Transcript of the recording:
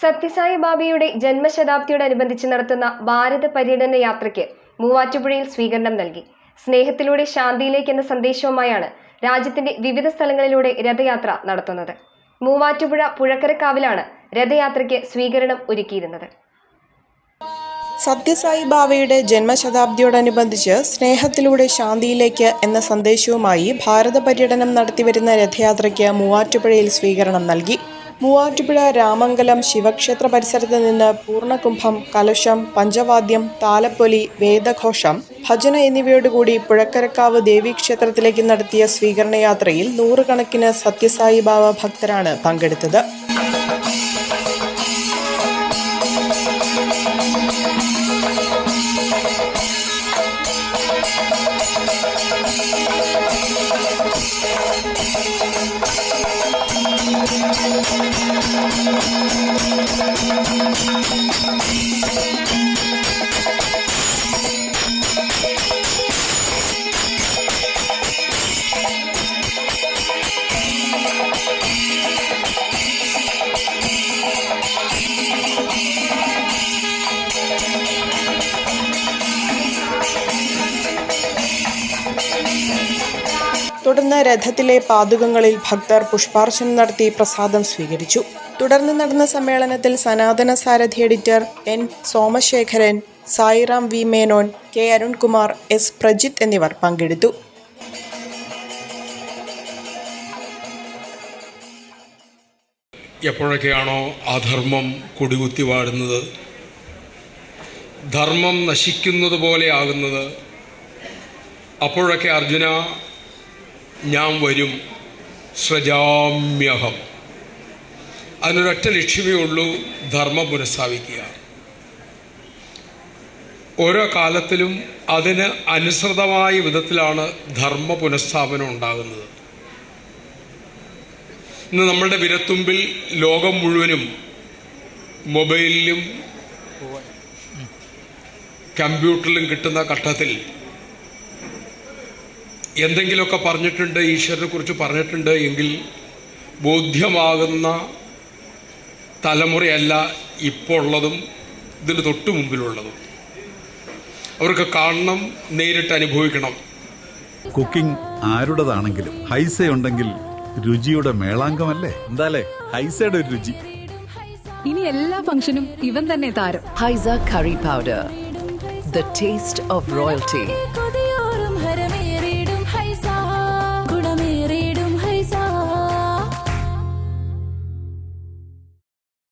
സത്യസായി ബാബയുടെ ജന്മശതാബ്ദിയോടനുബന്ധിച്ച് നടത്തുന്ന ഭാരത പര്യടന യാത്രയ്ക്ക് മൂവാറ്റുപുഴയിൽ സ്വീകരണം നൽകി. സ്നേഹത്തിലൂടെ ശാന്തിയിലേക്ക് എന്ന സന്ദേശവുമായാണ് രാജ്യത്തിന്റെ വിവിധ സ്ഥലങ്ങളിലൂടെ രഥയാത്ര നടത്തുന്നത്. മൂവാറ്റുപുഴ പുഴക്കരക്കാവിലാണ് രഥയാത്രയ്ക്ക് സ്വീകരണം ഒരുക്കിയിരുന്നത്. സത്യസായി ബാവയുടെ ജന്മശതാബ്ദിയോടനുബന്ധിച്ച് സ്നേഹത്തിലൂടെ ശാന്തിയിലേക്ക് എന്ന സന്ദേശവുമായി ഭാരത പര്യടനം നടത്തിവരുന്ന രഥയാത്രയ്ക്ക് മൂവാറ്റുപുഴയിൽ സ്വീകരണം നൽകി. മൂവാറ്റുപുഴ രാമംഗലം ശിവക്ഷേത്ര പരിസരത്ത് നിന്ന് പൂർണകുംഭം കലശം പഞ്ചവാദ്യം താലപ്പൊലി വേദഘോഷം ഭജന എന്നിവയോടുകൂടി പുഴക്കരക്കാവ് ദേവീക്ഷേത്രത്തിലേക്ക് നടത്തിയ സ്വീകരണയാത്രയിൽ നൂറുകണക്കിന് സത്യസായി ബാബ ഭക്തരാണ് പങ്കെടുത്തത്. തുടർന്ന് രഥത്തിലെ പാതുകങ്ങളിൽ ഭക്തർ പുഷ്പാർച്ചന നടത്തി പ്രസാദം സ്വീകരിച്ചു. തുടർന്ന് നടന്ന സമ്മേളനത്തിൽ Sanatana Sarathi editor N Somasekharan Sairam V Menon K Arunkumar S Prajith എന്നിവർ പങ്കെടുത്തു. എപ്പോഴൊക്കെയാണോ അധർമ്മം കൊടികുത്തി വാഴുന്നത് ധർമ്മം നശിക്കുന്നത് പോലെയാകുന്നത് അപ്പോഴൊക്കെ അർജുന ഞാൻ വരും. സൃജാമ്യഹം അതിനൊരൊറ്റ ലക്ഷ്യമേ ഉള്ളൂ ധർമ്മം പുനഃസ്ഥാപിക്കുക. ഓരോ കാലത്തിലും അതിന് അനുസൃതമായ വിധത്തിലാണ് ധർമ്മ പുനഃസ്ഥാപനം ഉണ്ടാകുന്നത്. ഇന്ന് നമ്മളുടെ വിരത്തുമ്പിൽ ലോകം മുഴുവനും മൊബൈലിലും കമ്പ്യൂട്ടറിലും കിട്ടുന്ന ഘട്ടത്തിൽ എന്തെങ്കിലുമൊക്കെ പറഞ്ഞിട്ടുണ്ട് ഈശ്വരനെ കുറിച്ച് പറഞ്ഞിട്ടുണ്ട് എങ്കിൽ ബോധ്യമാകുന്ന തലമുറയല്ല ഇപ്പോൾ ഉള്ളതും ഇതിന് തൊട്ട് മുമ്പിലുള്ളതും. അവർക്ക് കാണണം നേരിട്ട് അനുഭവിക്കണം. കുക്കിംഗ് ആരുടേതാണെങ്കിലും ഹൈസ ഉണ്ടെങ്കിൽ രുചിയുടെ മേളാങ്കമല്ലേ എന്താലേ? ഹൈസയുടെ ഒരു രുചി. ഇനി എല്ലാ ഫംഗ്ഷനും ഇവൻ തന്നെ താരം. Haiza curry powder the taste of royalty.